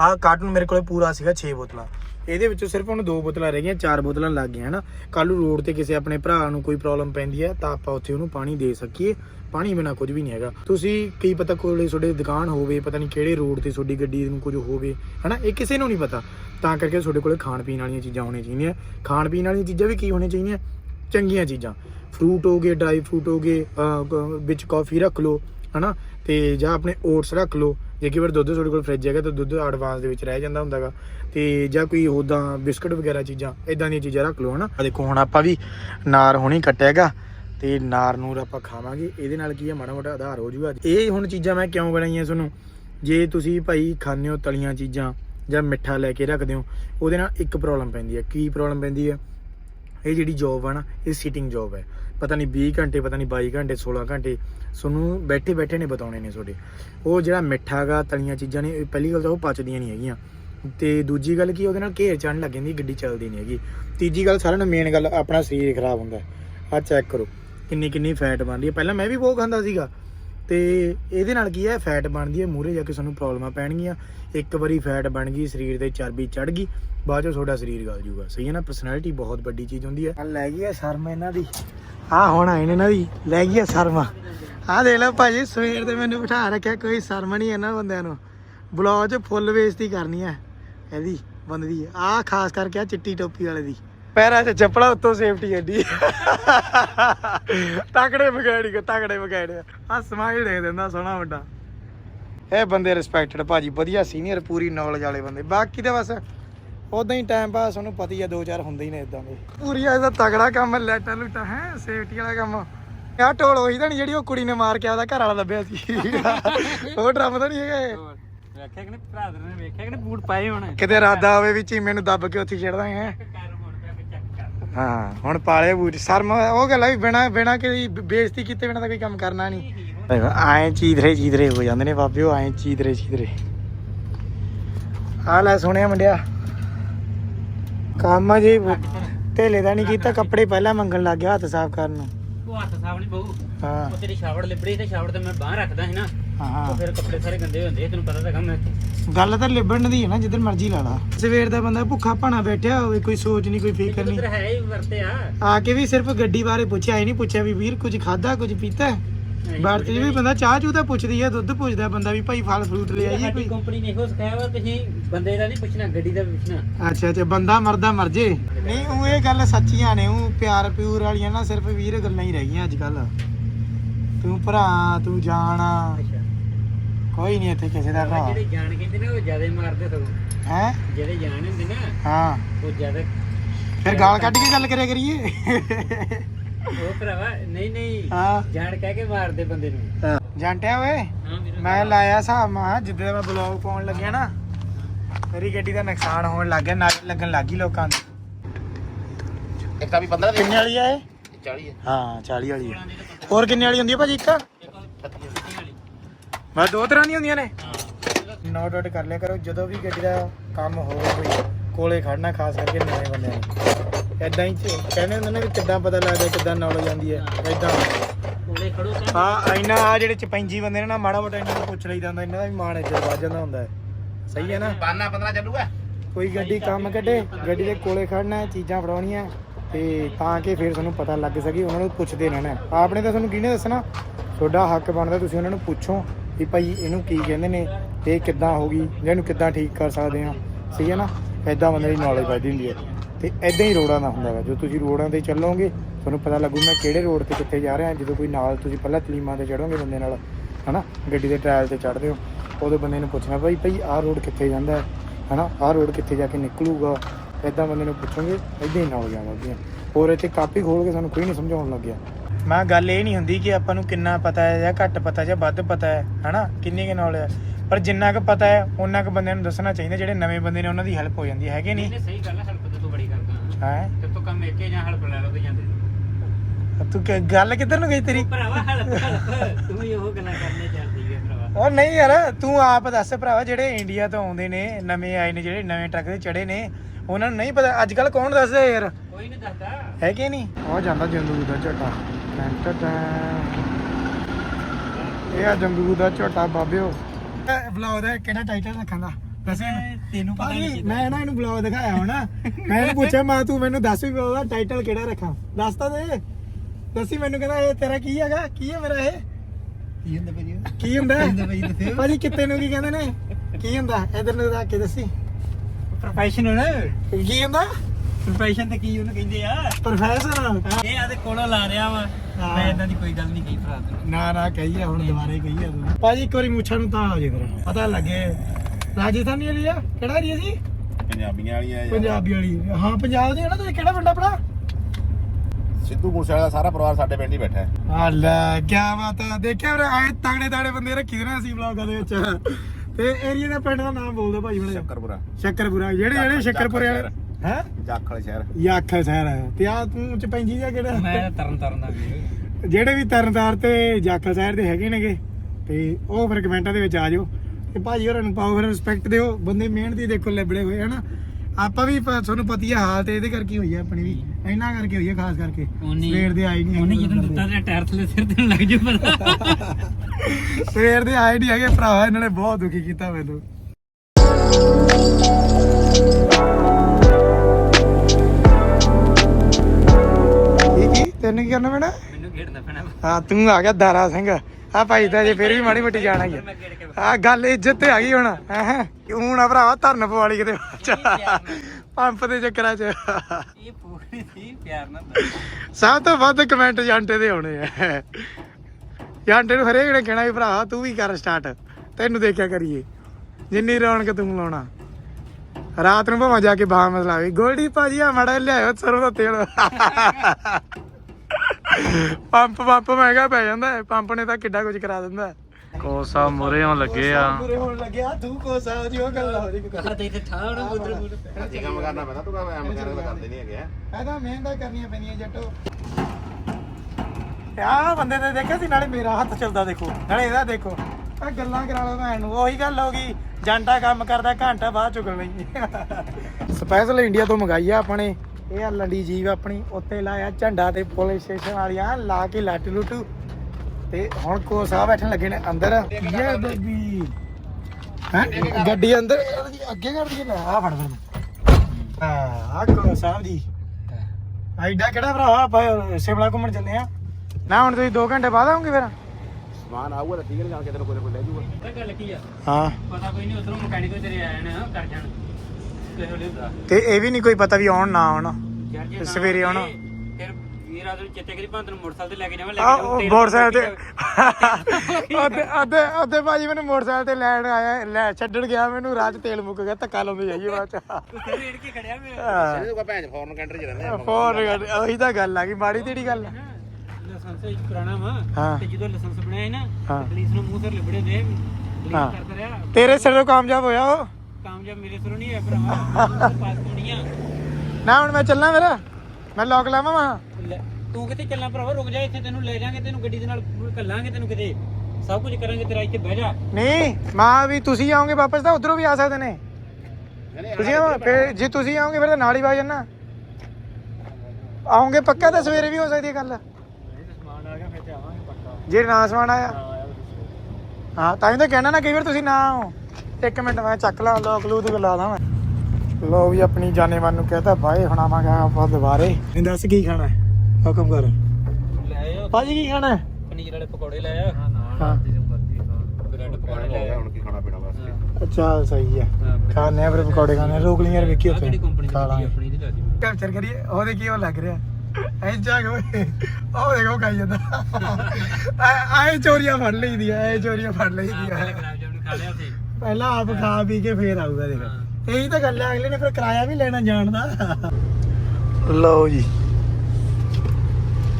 ਆਹ ਕਾਰਟੂਨ ਮੇਰੇ ਕੋਲੇ ਪੂਰਾ ਸੀਗਾ 6 ਬੋਤਲਾਂ। ਇਹਦੇ ਵਿੱਚੋਂ ਸਿਰਫ ਹੁਣ ਦੋ ਬੋਤਲਾਂ ਰਹਿ ਗਈਆਂ, ਚਾਰ ਬੋਤਲਾਂ ਲੱਗ ਗਈਆਂ, ਹਨਾ। ਕੱਲ ਨੂੰ ਰੋਡ ਤੇ ਕਿਸੇ ਆਪਣੇ ਭਰਾ ਨੂੰ ਕੋਈ ਪ੍ਰੋਬਲਮ ਪੈਂਦੀ ਹੈ ਤਾਂ ਆਪਾਂ ਉੱਥੇ ਉਹਨੂੰ ਪਾਣੀ ਦੇ ਸਕੀਏ। ਪਾਣੀ ਬਿਨਾ ਕੁਝ ਵੀ ਨਹੀਂ ਹੈਗਾ। ਤੁਸੀਂ ਕੀ ਪਤਾ ਕੋਲੇ ਤੁਹਾਡੇ ਦੁਕਾਨ ਹੋਵੇ, ਪਤਾ ਨਹੀਂ ਕਿਹੜੇ ਰੋਡ ਤੇ ਤੁਹਾਡੀ ਗੱਡੀ ਨੂੰ ਕੁਝ ਹੋਵੇ, ਹਨਾ। ਇਹ ਕਿਸੇ ਨੂੰ ਨਹੀਂ ਪਤਾ। ਤਾਂ ਕਰਕੇ ਤੁਹਾਡੇ ਕੋਲੇ ਖਾਣ ਪੀਣ ਵਾਲੀਆਂ ਚੀਜ਼ਾਂ ਹੋਣੀਆਂ ਚਾਹੀਦੀਆਂ। ਖਾਣ ਪੀਣ ਵਾਲੀਆਂ ਚੀਜ਼ਾਂ ਵੀ ਕੀ ਹੋਣੀਆਂ ਚਾਹੀਦੀਆਂ? ਚੰਗੀਆਂ ਚੀਜ਼ਾਂ। ਫਰੂਟ ਹੋ ਗਏ ਡਰਾਈ ਫਰੂਟ ਹੋ ਗਏ ਵਿੱਚ ਕਾਫੀ ਰੱਖ ਲਓ। ਹਨਾ? ਤੇ ਜਾਂ ਆਪਣੇ ਓਟਸ ਰੱਖ ਲਓ। ਜੇ ਕਿ ਵਾਰ ਦੁੱਧ ਤੁਹਾਡੇ ਕੋਲ ਫ੍ਰਿਜ ਹੈਗਾ ਤਾਂ ਦੁੱਧ ਐਡਵਾਂਸ ਦੇ ਵਿੱਚ ਰਹਿ ਜਾਂਦਾ ਹੁੰਦਾਗਾ। ਤੇ ਜਾਂ ਕੋਈ ਹੋਦਾਂ ਬਿਸਕਟ ਵਗੈਰਾ ਚੀਜ਼ਾਂ ਇਦਾਂ ਦੀਆਂ ਚੀਜ਼ਾਂ ਰੱਖ ਲਓ, ਹਨਾ? ਆ ਦੇਖੋ, ਹੁਣ ਆਪਾਂ ਵੀ ਨਾਰ ਹੁਣੀ ਕੱਟਿਆਗਾ ਤੇ ਨਾਰ ਨੂਰ ਆਪਾਂ ਖਾਵਾਂਗੇ। ਇਹਦੇ ਨਾਲ ਕੀ ਹੈ ਮਾੜਾ ਮੋਟਾ ਆਧਾਰ ਹੋ ਜਾਊਗਾ ਇਹ ਹੁਣ ਚੀਜ਼ਾਂ ਮੈਂ ਕਿਉਂ ਬਣਾਈਆਂ ਤੁਹਾਨੂੰ? ਜੇ ਤੁਸੀਂ ਭਾਈ ਖਾਂਦੇ ਹੋ ਤਲੀਆਂ ਚੀਜ਼ਾਂ ਜਾਂ ਮਿੱਠਾ ਲੈ ਕੇ ਰੱਖਦੇ ਹੋ, ਉਹਦੇ ਨਾਲ ਇੱਕ ਪ੍ਰੋਬਲਮ ਪੈਂਦੀ ਹੈ ਕੀ ਪ੍ਰੋਬਲਮ ਪੈਂਦੀ ਹੈ ਇਹ ਜਿਹੜੀ ਜੌਬ ਆ ਨਾ, ਇਹ ਸੀਟਿੰਗ ਜੌਬ ਹੈ। ਪਤਾ ਨਹੀਂ 20 ਘੰਟੇ, ਪਤਾ ਨਹੀਂ 22 ਘੰਟੇ 16 ਘੰਟੇ ਤੁਹਾਨੂੰ ਬੈਠੇ ਬੈਠੇ ਨੇ ਬਤਾਉਣੇ ਨੇ ਤੁਹਾਡੇ। ਉਹ ਜਿਹੜਾ ਮਿੱਠਾ ਗਾ, ਤਲੀਆਂ ਚੀਜ਼ਾਂ ਨੇ ਪਹਿਲੀ ਗੱਲ ਤਾਂ ਉਹ ਪਚਦੀਆਂ ਨਹੀਂ ਹੈਗੀਆਂ। ਤੇ ਦੂਜੀ ਗੱਲ ਕੀ, ਉਹਦੇ ਨਾਲ ਘੇਰ ਚੜਨ ਲੱਗ ਜਾਂਦੀ, ਗੱਡੀ ਚੱਲਦੀ ਨਹੀਂ ਹੈਗੀ। ਤੀਜੀ ਗੱਲ, ਸਾਰਿਆਂ ਨੂੰ ਮੇਨ ਗੱਲ, ਆਪਣਾ ਸਰੀਰ ਖਰਾਬ ਹੁੰਦਾ। ਆ ਚੈੱਕ ਕਰੋ ਕਿੰਨੀ ਕਿੰਨੀ ਫੈਟ ਬਣਦੀ ਹੈ। ਪਹਿਲਾਂ ਮੈਂ ਵੀ ਬਹੁਤ ਖਾਂਦਾ ਸੀਗਾ। ਤੇ ਇਹਦੇ ਨਾਲ ਕੀ ਹੈ ਫੈਟ ਬਣਦੀ ਹੈ ਮੂਰੇ ਜਾ ਕੇ ਸਾਨੂੰ ਪ੍ਰੋਬਲਮਾਂ ਪੈਣਗੀਆਂ। ਇੱਕ ਵਾਰੀ ਫੈਟ ਬਣ ਗਈ, ਸਰੀਰ ਤੇ ਚਰਬੀ ਚੜ ਗਈ, ਬਾਅਦ ਚੋਂ ਤੁਹਾਡਾ ਸਰੀਰ ਗਲ ਜੂਗਾ। ਸਹੀ ਹੈ ਨਾ? ਪਰਸਨੈਲਿਟੀ ਬਹੁਤ ਵੱਡੀ ਚੀਜ਼ ਹੁੰਦੀ ਹੈ। ਲੈ ਗਈ ਹੈ ਸ਼ਰਮ ਇਹਨਾਂ ਦੀ। ਆ ਹੁਣ ਆਏ ਨੇ ਇਹਨਾਂ ਦੀ। ਲੈ ਗਈ ਹੈ ਸ਼ਰਮ। ਆ ਦੇਖ ਲਓ ਭਾਜੀ, ਸਵੇਰ ਦੇ ਮੈਨੂੰ ਬਿਠਾ ਰੱਖਿਆ, ਕੋਈ ਸ਼ਰਮ ਨਹੀਂ ਇਹਨਾਂ ਬੰਦਿਆਂ ਨੂੰ। ਬਲੌਗ 'ਚ ਫੁੱਲ ਵੇਸਤੀ ਕਰਨੀ ਹੈ। ਇਹਦੀ, ਬੰਦੇ ਦੀ। ਆ ਖਾਸ ਕਰਕੇ ਆ ਚਿੱਟੀ ਟੋਪੀ ਵਾਲੇ ਦੀ। ਪੈਰਾਂ 'ਚ ਚੱਪਲਾਂ ਉੱਤੋਂ ਸੇਫਟੀ ਐਡੀ ਤਕੜੇ ਵਿਗਾੜੀ ਕੇ ਤਕੜੇ ਵਿਗਾੜੇ ਆ ਸਮਾਈਲ ਦੇ ਦਿੰਦਾ ਸੋਹਣਾ ਵੱਡਾ ਇਹ ਬੰਦੇ ਰਿਸਪੈਕਟਡ ਭਾਜੀ ਵਧੀਆ ਸੀਨੀਅਰ ਪੂਰੀ ਨੌਲੇਜ ਵਾਲੇ ਬੰਦੇ। ਬਾਕੀ ਤਾਂ ਬਸ ਉਦਾਂ ਹੀ ਟਾਈਮ ਪਾਸ ਤੁਹਾਨੂੰ ਪਤਾ ਹੀ ਆ ਦੋ ਚਾਰ ਹੁੰਦੇ ਹੀ ਨੇ ਇਦਾਂ ਦੇ। ਪੂਰੀ ਇਹਦਾ ਤਗੜਾ ਕੰਮ ਲੈਟਾ ਲੁਟਾ ਹੈ ਸੇਫਟੀ ਵਾਲਾ ਕੰਮ ਆ। ਢੋਲ ਉਹੀ ਤਾਂ ਨਹੀਂ ਜਿਹੜੀ ਉਹ ਕੁੜੀ ਨੇ ਮਾਰ ਕੇ ਆਦਾ ਘਰ ਵਾਲਾ ਲੱਭਿਆ ਸੀ। ਉਹ ਡਰਮ ਤਾਂ ਨਹੀਂ ਹੈਗਾ ਇਹ। ਵੇਖਿਆ ਕਿ ਨਹੀਂ? ਭਰਾ ਨੇ ਵੇਖਿਆ ਕਿ ਨਹੀਂ? ਬੂਟ ਪਾਏ ਹੁਣ। ਕਿਤੇ ਇਰਾਦਾ ਹੋਵੇ ਵੀ ਚੀਮੇ ਨੂੰ ਦੱਬ ਕੇ ਉੱਥੇ ਛੱਡ ਦਾਂਗੇ ਹੈਂ। ਹਾਂ ਹੁਣ ਪਾਲੇ ਬੂਟ ਸ਼ਰਮ ਉਹ ਗੱਲ ਆ ਵੀ ਬਿਨਾ ਬਿਨਾ ਕਿ ਬੇਇੱਜ਼ਤੀ ਕੀਤੇ ਬਿਨਾ ਤਾਂ ਕੋਈ ਕੰਮ ਕਰਨਾ ਨਹੀਂ ਆਏ ਚੀਦਰੇ ਚੀਦਰੇ ਹੋ ਜਾਂਦੇ ਨੇ ਬਾਬੇ ਉਹ ਆਏ ਚੀਦਰੇ ਚੀਦਰੇ। ਆ ਲੈ ਸੋਹਣਿਆ ਮੁੰਡਿਆ। ਕੰਮ ਜੀ ਢੇਲੇ ਦਾ ਨਹੀਂ ਕੀਤਾ ਕੱਪੜੇ ਪਹਿਲਾਂ ਮੰਗਣ ਲੱਗ ਗਿਆ ਹੱਥ ਸਾਫ਼ ਕਰਨ ਨੂੰ। ਉਹ ਹੱਥ ਸਾਫ਼ ਨਹੀਂ ਬਹੁ। ਹਾਂ। ਉਹ ਤੇਰੀ ਸ਼ਾਵੜ ਲਿਬੜੀ ਤੇ ਸ਼ਾਵੜ ਤੇ ਮੈਂ ਬਾਹਰ ਰੱਖਦਾ ਸੀ ਨਾ। ਹਾਂ। ਫਿਰ ਕੱਪੜੇ ਸਾਰੇ ਗੰਦੇ ਹੁੰਦੇ ਤੈਨੂੰ ਪਤਾ ਤਾਂ ਕੰਮ ਹੈ। ਗੱਲ ਤਾਂ ਲਿਬੜਨ ਦੀ ਹੈ ਨਾ ਜਿੱਦਨ ਮਰਜ਼ੀ ਲਾ ਲਾ। ਸਵੇਰ ਦਾ ਬੰਦਾ ਭੁੱਖਾ ਭਾਣਾ ਬੈਠਿਆ ਹੋਵੇ ਕੋਈ ਸੋਚ ਨਹੀਂ ਕੋਈ ਫਿਕਰ ਨਹੀਂ। ਹੈ ਹੀ ਵਰਤਿਆ ਆ। ਕੇ ਵੀ ਸਿਰਫ ਗੱਡੀ ਬਾਰੇ ਪੁੱਛਿਆ ਹੀ ਨਹੀਂ ਪੁੱਛਿਆ ਵੀ ਵੀਰ ਕੁਝ ਖਾਦਾ ਕੁਝ ਪੀਤਾ? ਭਾਰਤ ਵੀ ਬੰਦਾ ਚਾਹ ਚੂਹ ਤਾਂ ਪੁੱਛਦੀ ਹੈ ਦੁੱਧ ਪੁੱਛਦਾ ਬੰਦਾ ਵੀ ਭਾਈ ਫਲ ਫਰੂਟ ਲੈ ਆਈਏ ਸਾਡੀ ਕੋਈ। ਕੰਪਨੀ ਨੇ ਇਹੋ ਸਿਖਾਇਆ ਵਾ ਤੁਸੀਂ ਬੰਦੇ ਦਾ ਨਹੀਂ ਪੁੱਛਣਾ ਗੱਡੀ ਦਾ ਪੁੱਛਣਾ। ਅੱਛਾ ਅੱਛਾ ਬੰਦਾ ਮਰਦਾ ਮਰ ਜੇ। ਨਹੀਂ ਉਹ ਇਹ ਗੱਲ ਸੱਚੀਆਂ ਨੇ ਉਹ ਪਿਆਰ ਪਿਊਰ ਵਾਲੀਆਂ ਨਾ ਸਿਰਫ ਵੀਰ ਗੱਲਾਂ ਹੀ ਰਹਿ ਗਈਆਂ ਅੱਜ ਕੱਲ ਤੂੰ ਭਰਾ ਤੂੰ ਜਾਣ। ਕੋਈ ਨਹੀਂ ਇੱਥੇ ਕਿਸੇ ਦਾ ਭਰਾ। ਜਿਹੜੇ ਜਾਣ ਕਹਿੰਦੇ ਨੇ ਉਹ ਜ਼ਿਆਦਾ ਮਾਰਦੇ ਸਗੋਂ। ਹੈ? ਜਿਹੜੇ ਜਾਣ ਹੁੰਦੇ ਨਾ ਹਾਂ। ਉਹ ਜ਼ਿਆਦਾ ਫਿਰ ਗਾਲ ਕੱਢ ਕੇ ਗੱਲ ਕਰਿਆ ਕਰੀਏ। ਉਹ ਭਰਾਵਾ ਨਹੀਂ ਨਹੀਂ। ਹਾਂ। ਜਾਣ ਕਹਿ ਕੇ ਮਾਰਦੇ ਬੰਦੇ ਨੂੰ। ਜਾਂਟਿਆ ਓਏ? ਹਾਂ ਮੈਂ ਲਾਇਆ ਹਿਸਾਬ ਮਾ ਜਿੱਦੇ ਮੈਂ ਬਲੌਗ ਪਾਉਣ ਲੱਗਿਆ ਨਾ ਮੇਰੀ ਗੱਡੀ ਦਾ ਨੁਕਸਾਨ ਹੋਣ ਲੱਗ ਗਿਆ ਨਾਲੇ ਲੱਗਣ ਲੱਗੀ ਲੋਕਾਂ ਦੀ ਇੱਕ ਤਾਂ ਵੀ 15 ਦੇ ਕਿੰਨੇ ਵਾਲੀ ਆ ਇਹ? 40 ਹੈ ਹਾਂ 40 ਵਾਲੀ ਹੋਰ ਕਿੰਨੇ ਵਾਲੀ ਹੁੰਦੀ ਆ ਭਾਜੀ ਇੱਕ? ਵਾਲੀ ਮੈਂ ਦੋ ਤਰ੍ਹਾਂ ਦੀਆਂ ਹੁੰਦੀਆਂ ਨੇ। ਨੋਟ ਆਊਟ ਕਰ ਲਿਆ ਕਰੋ ਜਦੋਂ ਵੀ ਗੱਡੀ ਦਾ ਕੰਮ ਹੋਵੇ ਕੋਈ ਕੋਲੇ ਖੜਨਾ ਖਾਸ ਕਰਕੇ ਨਵੇਂ ਬੰਦਿਆਂ ਨੂੰ। ਐਦਾਂ ਹੀ ਕਹਿੰਦੇ ਹੁੰਦੇ ਨੇ ਵੀ ਕਿੱਦਾਂ ਪਤਾ ਲੱਗਦਾ ਕਿੱਦਾਂ ਨੌਲੇਜ ਆਉਂਦੀ ਹੈ ਐਦਾਂ ਕੋਲੇ ਖੜੋ ਤਾਂ ਹਾਂ ਆ ਜਿਹੜੇ ਚਪੈਂਜੀ ਬੰਦੇ ਨੇ ਨਾ ਮਾੜਾ ਮੋਟਾ ਇਹਨਾਂ ਨੂੰ ਪੁੱਛ ਲਈਦਾ ਹੁੰਦਾ ਇਹਨਾਂ ਦਾ ਵੀ ਮਾਣ ਇੱਜ਼ਤ ਵੱਧ ਜਾਂਦਾ ਹੁੰਦਾ ਹੈ। ਸਹੀ ਹੈ ਨਾ? ਬਾਨਾ 15 ਚੱਲੂਗਾ। ਕੋਈ ਗੱਡੀ ਕੰਮ ਕੱਢੇ ਗੱਡੀ ਦੇ ਕੋਲੇ ਖੜਨਾ ਚੀਜ਼ਾਂ ਫੜਾਉਣੀਆਂ ਤੇ ਤਾਂ ਕਿ ਫਿਰ ਤੁਹਾਨੂੰ ਪਤਾ ਲੱਗ ਸਕੇ ਉਹਨਾਂ ਨੂੰ ਪੁੱਛਦੇ ਰਹਿਣਾ। ਆਪਣੇ ਤਾਂ ਤੁਹਾਨੂੰ ਕਿਹਨੇ ਦੱਸਣਾ? ਤੁਹਾਡਾ ਹੱਕ ਬਣਦਾ ਤੁਸੀਂ ਉਹਨਾਂ ਨੂੰ ਪੁੱਛੋ। ਵੀ ਭਾਈ ਇਹਨੂੰ ਕੀ ਕਹਿੰਦੇ ਨੇ, ਤੇ ਇਹ ਕਿੱਦਾਂ ਹੋਗੀ ਜਾਂ ਇਹਨੂੰ ਕਿੱਦਾਂ ਠੀਕ ਕਰ ਸਕਦੇ ਆ ਸਹੀ ਹੈ ਨਾ? ਐਦਾਂ ਬੰਦੇ ਦੀ ਨੌਲੇਜ ਵੱਧਦੀ ਹੁੰਦੀ ਹੈ। ਤੇ ਐਦਾਂ ਹੀ ਰੋਡਾਂ ਦਾ ਹੁੰਦਾ ਹੈ ਜੋ ਤੁਸੀਂ ਰੋਡਾਂ ਤੇ ਚੱਲੋਗੇ, ਤੁਹਾਨੂੰ ਪਤਾ ਲੱਗੂ ਮੈਂ ਕਿਹੜੇ ਰੋਡ ਤੇ ਕਿੱਥੇ ਜਾ ਰਿਹਾ। ਜਦੋਂ ਕੋਈ ਨਾਲ ਤੁਸੀਂ ਪਹਿਲਾਂ ਤਲੀਮਾਂ ਤੇ ਚੜੋਗੇ ਬੰਦੇ ਨਾਲ, ਹਨਾ? ਗੱਡੀ ਦੇ ਟਰਾਇਲ ਤੇ ਚੜ੍ਹਦੇ ਹੋ, ਉਦੋਂ ਬੰਦੇ ਨੂੰ ਪੁੱਛਣਾ, ਭਾਈ ਭਾਈ, ਆਹ ਰੋਡ ਕਿੱਥੇ ਜਾਂਦਾ ਹੈ? ਹਨਾ? ਆਹ ਰੋਡ ਕਿੱਥੇ ਜਾ ਕੇ ਨਿਕਲੂਗਾ? ਐਦਾਂ ਬੰਦੇ ਨੂੰ ਪੁੱਛੋਗੇ ਐਦਾਂ ਹੀ ਨੌਲੇਜ ਆਉਂਦੀਆਂ ਹੋਰ ਇੱਥੇ ਕਾਪੀ ਖੋਲ ਕੇ ਸਾਨੂੰ ਕੋਈ ਨਹੀਂ ਸਮਝਾਉਣ ਲੱਗਿਆ। ਮੈਂ ਗੱਲ ਇਹ ਨਹੀਂ ਹੁੰਦੀ ਕਿ ਆਪਾਂ ਨੂੰ ਕਿੰਨਾ ਪਤਾ ਹੈ ਜਾਂ ਘੱਟ ਪਤਾ ਜਾਂ ਵੱਧ ਪਤਾ ਹੈ ਹਨਾ? ਕਿੰਨੀ ਕੁ ਨੌਲੇਜ ਹੈ? ਪਰ ਜਿੰਨਾ ਕੁ ਪਤਾ ਹੈ ਉਹਨਾਂ ਕੁ ਬੰਦਿਆਂ ਨੂੰ ਦੱਸਣਾ ਚਾਹੀਦਾ ਜਿਹੜੇ ਨਵੇਂ ਬੰਦੇ ਨੇ ਉਹਨਾਂ ਦੀ ਹੈਲਪ ਹੋ ਜਾਂਦੀ ਹੈ ਹੈਗੇ ਨਹੀਂ? ਨਹੀਂ ਸਹੀ ਗੱਲ ਹੈ ਹਲਪ ਤੇ ਤੂੰ ਬੜੀ ਕਰਦਾ ਹੈ। ਤੇ ਤੂੰ ਕੰਮ ਇੱਕੇ ਜਾਂ ਹਲਪ ਲੈ ਲਓ ਤੇ ਜਾਂਦੇ ਤੂੰ ਕਿ ਗੱਲ ਕਿੱਧਰ ਨੂੰ ਗਈ ਤੇਰੀ? ਭਰਾਵਾ ਹਲਪ ਹਲਪ ਤੂੰ ਹੀ ਉਹ ਗੱਲਾਂ ਕਰਨੇ ਚੱਲਦੀ ਹੈ ਭਰਾਵਾ। ਉਹ ਨਹੀਂ ਯਾਰ ਤੂੰ ਆਪ ਦੱਸ ਭਰਾਵਾ ਜਿਹੜੇ ਇੰਡੀਆ ਤੋਂ ਆਉਂਦੇ ਨੇ ਨਵੇਂ ਆਏ ਨੇ ਜਿਹੜੇ ਨਵੇਂ ਟਰੱਕ ਤੇ ਚੜੇ ਨੇ ਉਹਨਾਂ ਨੂੰ ਨਹੀਂ ਪਤਾ। ਅੱਜ ਕੱਲ ਕੌਣ ਦੱਸਦਾ ਯਾਰ? ਕੋਈ ਨਹੀਂ ਦੱਸਦਾ। ਹੈ ਕਿ ਨਹੀਂ? ਉਹ ਜਾਂਦਾ ਜੰਗੂ ਦਾ ਝੋਟਾ। ਇਹ ਆ ਜੰਗੂ ਦਾ ਝੋਟਾ ਬਾਬਿਓ। ਬਲੌਗ ਦਾ ਕਿਹੜਾ ਟਾਈਟਲ ਰੱਖਾਂ ਦਾ ਦੱਸੇ ਤੈਨੂੰ ਪਤਾ ਨਹੀਂ ਮੈਂ ਨਾ ਇਹਨੂੰ ਬਲੌਗ ਦਿਖਾਇਆ ਹੋਣਾ। ਮੈਂ ਇਹਨੂੰ ਪੁੱਛਿਆ ਮਾਂ ਤੂੰ ਮੈਨੂੰ ਦੱਸ ਵੀ ਉਹਦਾ ਟਾਈਟਲ ਕਿਹੜਾ ਰੱਖਾਂ? ਦੱਸ ਤਾਂ ਦੇ। ਦੱਸੀ ਮੈਨੂੰ ਕਹਿੰਦਾ ਇਹ ਤੇਰਾ ਕੀ ਹੈਗਾ? ਕੀ ਹੈ ਮੇਰਾ ਇਹ? ਕੀ ਹੁੰਦਾ ਭਾਜੀ ਕੀ ਹੁੰਦਾ? ਭਾਜੀ ਕਿਤੇ ਨੂੰ ਕੀ ਕਹਿੰਦੇ ਨੇ? ਕੀ ਹੁੰਦਾ? ਇਧਰ ਨੂੰ ਦੱਸ ਕੇ ਦੱਸੀ। ਪ੍ਰੋਫੈਸ਼ਨਲ ਕੀ ਹੁੰਦਾ? ਪ੍ਰੋਫੈਸ਼ਨ ਤੇ ਕੀ ਉਹਨੂੰ ਕਹਿੰਦੇ ਆ? ਪ੍ਰੋਫੈਸਰ ਇਹ ਆਦੇ ਕੋਲੋਂ ਲਾ ਰਿਹਾ ਵਾ। ਹਾਂ। ਮੈਂ ਇਦਾਂ ਦੀ ਕੋਈ ਗੱਲ ਨਹੀਂ ਕਹੀ ਭਰਾ ਤੈਨੂੰ ਨਾ ਨਾ ਕਹੀਏ ਹੁਣ ਦੁਬਾਰੇ ਕਹੀਏ ਤੂੰ। ਭਾਜੀ ਇੱਕ ਵਾਰੀ ਮੁੱਛਾਂ ਨੂੰ ਤਾਂ ਹੋ ਜੇ ਫਿਰ ਪਤਾ ਲੱਗੇ। ਰਾਜਸਥਾਨੀ ਏਰੀਆ ਕਿਹੜਾ ਏਰੀਆ ਸੀ ਪੰਜਾਬੀਆਂ ਵਾਲੀਆਂ ਇਹ। ਪੰਜਾਬੀ ਵਾਲੀ। ਹਾਂ ਪੰਜਾਬ ਦੇ ਹੈ ਨਾ ਤੁਸੀਂ ਕਿਹੜਾ ਪਿੰਡ ਆਪਣਾ ਸਿੱਧੂ ਮੂਸੇਵਾਲਾ ਦਾ ਸਾਰਾ ਪਰਿਵਾਰ ਸਾਡੇ ਪਿੰਡ ਹੀ ਬੈਠਾ ਹੈ। ਆ ਲੈ ਕੀ ਬਾਤ ਹੈ ਦੇਖਿਆ ਵੀਰੇ ਆਏ ਤਗੜੇ ਤਗੜੇ ਬੰਦੇ ਰੱਖੀ ਦੇ ਨਾ ਅਸੀਂ ਵਲੌਗਾਂ ਦੇ ਵਿੱਚ। ਤੇ ਏਰੀਆ ਦਾ ਪਿੰਡ ਦਾ ਨਾਮ ਬੋਲ ਦਿਓ ਭਾਈ ਬਣੇ ਸ਼ੱਕਰਪੁਰਾ। ਸ਼ੱਕਰਪੁਰਾ। ਜਿਹੜੇ ਜਿਹੜੇ ਸ਼ੱਕਰਪੁਰੇ ਵਾਲੇ ਹੈ? ਜਾਖਲ ਸ਼ਹਿਰ। ਯਾਖ ਸ਼ਹਿਰ ਹੈ। ਤੇ ਆ ਤੂੰ ਚ ਪੈਂਜੀ ਜਾਂ ਕਿਹੜਾ? ਮੈਂ ਤਰਨ ਤਰਨ ਦਾ ਵੀਰ। ਜਿਹੜੇ ਵੀ ਤਰਨਤਾਰ ਤੇ ਜਾਖਲ ਸ਼ਹਿਰ ਦੇ ਹੈਗੇ ਨੇਗੇ ਤੇ ਉਹ ਫਿਰ ਕਮੈਂਟਾਂ ਦੇ ਵਿੱਚ ਆ ਜਾਓ ਤੇ ਭਾਜੀ ਹੋਰਾਂ ਨੂੰ ਪਾਓ ਫਿਰ ਰਿਸਪੈਕਟ ਦਿਓ। ਬੰਦੇ ਮਿਹਨਤੀ ਦੇਖੋ ਲੱਭੜੇ ਹੋਏ ਹਨਾ? ਆਪਾਂ ਵੀ ਪ- ਤੁਹਾਨੂੰ ਪਤੀ ਹੈ ਹਾਲਤ ਇਹਦੇ ਕਰਕੇ ਹੋਈ ਹੈ ਆਪਣੀ ਵੀ। ਇਹਨਾਂ ਕਰਕੇ ਹੋਈ ਹੈ ਖਾਸ ਕਰਕੇ। ਉਹਨੇ- ਸਵੇਰ ਦੇ ਆਏ ਨਹੀਂ ਉਹਨੇ ਜਦੋਂ ਦਿੱਤਾ ਤੇ ਟਾਇਰ ਥੱਲੇ ਸਿਰ ਤੇ ਲੱਗ ਜੂ ਪਤਾ। ਸਵੇਰ ਦੇ ਆਏ ਨਹੀਂ ਹੈਗੇ ਭਰਾ ਇਹਨਾਂ ਨੇ ਬਹੁਤ ਦੁਖੀ ਕੀਤਾ ਮੈਨੂੰ। ਤੈਨੂੰ ਕੀ ਕਰਨਾ ਪੈਣਾ? ਮੈਨੂੰ ਖੇਡਣਾ ਪੈਣਾ ਹਾਂ ਤੂੰ ਆ ਗਿਆ ਦਾਰਾ ਸਿੰਘ। ਆ ਭਾਈ ਤਾਂ ਜੇ ਫਿਰ ਵੀ ਮਾੜੀ ਮੋਟੀ ਜਾਣਾ ਹੀ ਆ। ਗੱਲ ਇੱਜ਼ਤ ਤੇ ਆ ਗਈ ਹੁਣ। ਹੈਂ? ਹੁਣ ਆ ਭਰਾਵਾ ਧਰਨ ਪਵਾਲੀ ਕਿਤੇ। ਪੰਪ ਦੇ ਚੱਕਰਾਂ 'ਚ। ਇਹ ਪੂਰੀ ਸੀ ਪਿਆਰ ਨਾਲ। ਸਭ ਤੋਂ ਵੱਧ ਕਮੈਂਟ ਜਾਂਟੇ ਦੇ ਆਉਣੇ ਆ। ਜਾਂਟੇ ਨੂੰ ਹਰੇਕ ਨੇ ਕਹਿਣਾ ਵੀ ਭਰਾ ਤੂੰ ਵੀ ਕਰ ਸਟਾਰਟ। ਤੈਨੂੰ ਦੇਖਿਆ ਕਰੀਏ। ਜਿੰਨੀ ਰੌਣਕ ਤੂੰ ਲਾਉਣਾ। ਰਾਤ ਨੂੰ ਭਾਵੇਂ ਜਾ ਕੇ ਬਾਹ ਮਸਲਾਵੇ। ਗੋਲਡੀ ਭਾਜੀ ਆ ਮੜਾ ਲਿਆਇਓ ਸਰੋਂ ਦਾ ਤੇਲ। ਪੰਪ ਪੰਪ ਮਹਿੰਗਾ ਪੈ ਜਾਂਦਾ ਹੈ ਪੰਪ ਨੇ ਤਾਂ ਕਿੱਡਾ ਕੁਝ ਕਰਾ ਦਿੰਦਾ ਕੋਸਾ ਮੁਰੇ ਹੋਣ ਲੱਗੇ ਆ ਪੂਰੇ ਹੋਣ ਲੱਗਿਆ ਤੂੰ ਕੋ ਸਾਹ ਜੀ ਉਹ ਗੱਲ ਹੋ ਰਹੀ ਘਰ ਦੇ ਤੇ ਠਾਹ ਨਾ ਮੁੱਦਰ ਮੁੱਦਰ ਜੇ ਕੰਮ ਕਰਨਾ ਪੈਂਦਾ ਤੂੰ ਕੰਮ ਐਮ ਕਰਨ ਕਰਦੇ ਨਹੀਂ ਹੈਗੇ ਇਹਦਾ ਮਿਹਨਤਾਂ ਕਰਨੀਆਂ ਪੈਂਦੀਆਂ ਜੱਟੋ। ਆ ਬੰਦੇ ਨੇ ਦੇਖਿਆ ਸੀ ਨਾਲੇ ਮੇਰਾ ਹੱਥ ਚੱਲਦਾ ਦੇਖੋ ਨਾਲੇ ਇਹਦਾ ਦੇਖੋ। ਆ ਗੱਲਾਂ ਕਰਾ ਲਓ ਭੈਣ ਨੂੰ ਉਹੀ ਗੱਲ ਹੋ ਗਈ। ਜਾਂਟਾ ਕੰਮ ਕਰਦਾ ਘੰਟਾ ਬਾਅਦ ਚੁਗਲ ਲਈ। ਸਪੈਸ਼ਲ ਇੰਡੀਆ ਤੋਂ ਮੰਗਾਈ ਆ ਆਪਾਂ ਨੇ। ਇਹ ਆ ਲੰਡੀ ਜੀਵ ਆਪਣੀ ਉੱਤੇ ਲਾਇਆ ਝੰਡਾ ਤੇ ਪੁਲਿਸ ਸਟੇਸ਼ਨ ਵਾਲੀਆਂ ਲਾ ਕੇ ਲੱਟ ਲੁੱਟੂ। ਤੇ ਹੁਣ ਕੋ ਸਾਹਿਬ ਬੈਠਣ ਲੱਗੇ ਨੇ ਅੰਦਰ। ਯੇ ਬੇਬੀ? ਹੈਂ? ਗੱਡੀ ਅੰਦਰ ਅੱਗੇ ਕਰ ਦਈਏ ਲੈ ਆ ਫੜ ਹਾਂ ਆ ਕੋ ਸਾਹਿਬ ਜੀ। ਐਡਾ ਕਿਹੜਾ ਭਰਾ? ਆਪਾਂ ਸਿਮਲਾ ਘੁੰਮਣ ਚੱਲੇ ਆ। ਨਾ ਹੁਣ ਤੁਸੀਂ 2 ਘੰਟੇ ਬਾਅਦ ਆਉਂਗੇ ਫਿਰ? ਸਮਾਨ ਆਊਗਾ ਤਾਂ ਠੀਕ ਹੈ ਜਾਂ ਕਿਤੇ ਨੂੰ ਕੋਈ ਨਾ ਕੋਈ ਲੈ ਜਾਊਗਾ। ਤਾਂ ਗੱਲ ਕੀ ਆ? ਹਾਂ। ਪਤਾ ਕੋਈ ਨਹੀਂ ਉਧਰੋਂ ਮਕੈਨਿਕ ਤੇਰੇ ਆਏ ਨੇ ਕਰ ਜਾਣ। ਹੁੰਦਾ ਤੇ ਇਹ ਵੀ ਨਹੀਂ ਕੋਈ ਪਤਾ ਵੀ ਆਉਣ ਨਾ ਆਉਣ ਯਾਰ ਜੇ ਤੇ ਨਾ ਸਵੇਰੇ ਆਉਣਾ। ਫਿਰ ਵੀਰ ਆਦਰ ਚਿੱਤੇ ਕਰੀ ਭਾਂ ਤੈਨੂੰ ਮੋਟਰਸਾਈਕਲ ਤੇ ਲੈ ਕੇ ਜਾਵਾਂ ਲੈ ਆ ਕੇ ਜਾਵਾਂ ਮੋਟਰਸਾਈਕਲ [laughs] ਤੇ ਅੱਧੇ ਅੱਧੇ ਅੱਧੇ ਭਾਜੀ ਮੈਨੂੰ ਮੋਟਰਸਾਈਕਲ ਤੇ ਲੈਣ ਆਇਆ ਲੈ ਛੱਡਣ ਗਿਆ ਮੈਨੂੰ ਰਾਹ 'ਚ ਤੇਲ ਮੁੱਕ ਗਿਆ ਧੱਕਾ ਲਾਉਂਦੇ ਜਾਈਏ ਬਾਅਦ ਚ ਕੇ ਰੇੜ ਕੇ ਖੜਿਆ ਮੈਂ ਹਾਂ। ਇਹਦੇ ਕੋਲ ਭੈਣ ਫੋਰਨ ਕੰਟਰੀ ਚ ਰਹਿੰਦੇ ਆ ਫੋਨ ਕਰ ਉਹੀ ਤਾਂ ਗੱਲ ਆ ਗਈ ਮਾੜੀ ਤੇੜੀ ਗੱਲ ਆ। ਲਾਇਸੈਂਸ ਵਿੱਚ ਪੁਰਾਣਾ ਵਾ ਹਾਂ। ਤੇ ਜਦੋਂ ਲਾਇਸੈਂਸ ਬਣਾਇਆ ਸੀ ਨਾ ਹਾਂ। ਤੇ ਪੁਲਿਸ ਨੂੰ ਮੂੰਹ ਸਿਰ ਲਿਬੜੇ ਦੇ ਪੁਲਿਸ ਹਾਂ। ਕਰਦਾ ਰਿਹਾ ਤੇਰੇ ਸਿਰੋਂ ਕਾਮਯਾਬ ਹੋਇਆ ਉਹ ਕਾਮਯਾਬ ਮੇਰੇ ਸਿਰੋਂ ਨਹੀਂ ਹੈ ਭਰਾਵਾ ਪਾਸ ਹੋਣੀ ਆ। ਨਾ ਹੁਣ ਮੈਂ ਚੱਲਾਂ ਫਿਰ। ਮੈਂ ਲੋਕ ਲਾਵਾਂ ਵਾ ਲੈ, ਤੂੰ ਕਿਤੇ ਚੱਲਣਾ ਭਰਾਵਾ? ਰੁਕ ਜਾ ਇੱਥੇ ਤੈਨੂੰ ਲੈ ਜਾਾਂਗੇ ਤੈਨੂੰ ਗੱਡੀ ਦੇ ਨਾਲ ਕੱਲਾਂਗੇ ਤੈਨੂੰ ਕਿਤੇ। ਸਭ ਕੁਝ ਕਰਾਂਗੇ ਤੇਰਾ ਇੱਥੇ ਬਹਿ ਜਾ। ਨਹੀਂ ਮਾਂ ਵੀ ਤੁਸੀਂ ਆਓਗੇ ਵਾਪਸ ਤਾਂ ਉਧਰੋਂ ਵੀ ਆ ਸਕਦੇ ਨੇ। ਤੁਸੀਂ ਆਓ, ਫਿਰ ਜੇ ਤੁਸੀਂ ਆਓਗੇ ਫਿਰ ਤਾਂ ਨਾਲ ਹੀ ਵਗ ਜਾਣਾ। ਆਓਗੇ ਪੱਕਾ ਤਾਂ ਸਵੇਰੇ ਵੀ ਹੋ ਸਕਦੀ ਹੈ ਗੱਲ। ਸਮਾਨ ਆ ਗਿਆ ਫਿਰ ਤੇ ਆਵਾਂਗੇ ਪੱਕਾ। ਜੇ ਨਾ ਸਮਾਨ ਆਇਆ। ਹਾਂ ਤਾਂ ਹੀ ਤਾਂ ਕਹਿਣਾ ਨਾ ਕਈ ਵਾਰ ਤੁਸੀਂ ਨਾ ਆਓ। ਇੱਕ ਮਿੰਟ ਮੈਂ ਚੱਕ ਲਾ ਲੋਕ ਲੂਦ ਲਾ ਦਾਂ ਮੈਂ। ਲੋ ਵੀ ਆਪਣੀ ਜਾਨੇਵਾਨ ਨੂੰ ਕਹਤਾ ਬਾਏ ਹੁਣ ਆਵਾਂਗੇ ਆਪਾਂ ਦੁਬਾਰੇ। ਨਹੀਂ ਦੱਸ ਕੀ ਖਾਣਾ ਹੈ? ਹੁਕਮ ਕਰ। ਲੈ ਆਓ ਭਾਜੀ ਕੀ ਖਾਣਾ ਹੈ? ਪਨੀਰ ਵਾਲੇ ਪਕੌੜੇ ਲੈ ਆ ਹਾਂ ਬ੍ਰੈਡ ਪਕੌੜੇ ਲੈ ਹੋ ਗਿਆ ਆ ਹੁਣ ਕੀ ਖਾਣਾ ਪੀਣਾ ਵਾਸਤੇ? ਅੱਛਾ ਸਹੀ ਹੈ। ਖਾਣੇ ਆ ਫਿਰ ਪਕੌੜੇ ਖਾਣੇ ਆ, ਰੋਕ ਲਈ ਯਾਰ ਵਿੱਕੀ ਉੱਥੇ। ਖਾ ਕੈਪਚਰ ਕਰੀਏ। ਉਹ ਦੇਖੀ ਉਹ ਲੱਗ ਰਿਹਾ? ਐ ਜਾ ਕੇ ਓਏ। ਉਹ ਦੇਖੋ ਖਾਈ ਜਾਂਦਾ। ਆਏ ਚੋਰੀਆਂ ਫੜ ਲਈਦੀਆਂ ਐ ਚੋਰੀਆਂ ਫੜ ਗੁਲਾਬ ਜਾਮਨ ਖਾ ਲਿਆ ਉੱਥੇ। ਪਹਿਲਾਂ ਆਪ ਖਾ ਪੀ ਕੇ ਫੇਰ ਆਊਗਾ ਦੇਖ। ਇਹੀ ਤਾਂ ਗੱਲ ਹੈ ਅਗਲੇ ਨੇ ਫਿਰ ਕਿਰਾਇਆ ਵੀ ਲੈਣਾ ਜਾਣ ਦਾ। ਲਓ ਜੀ।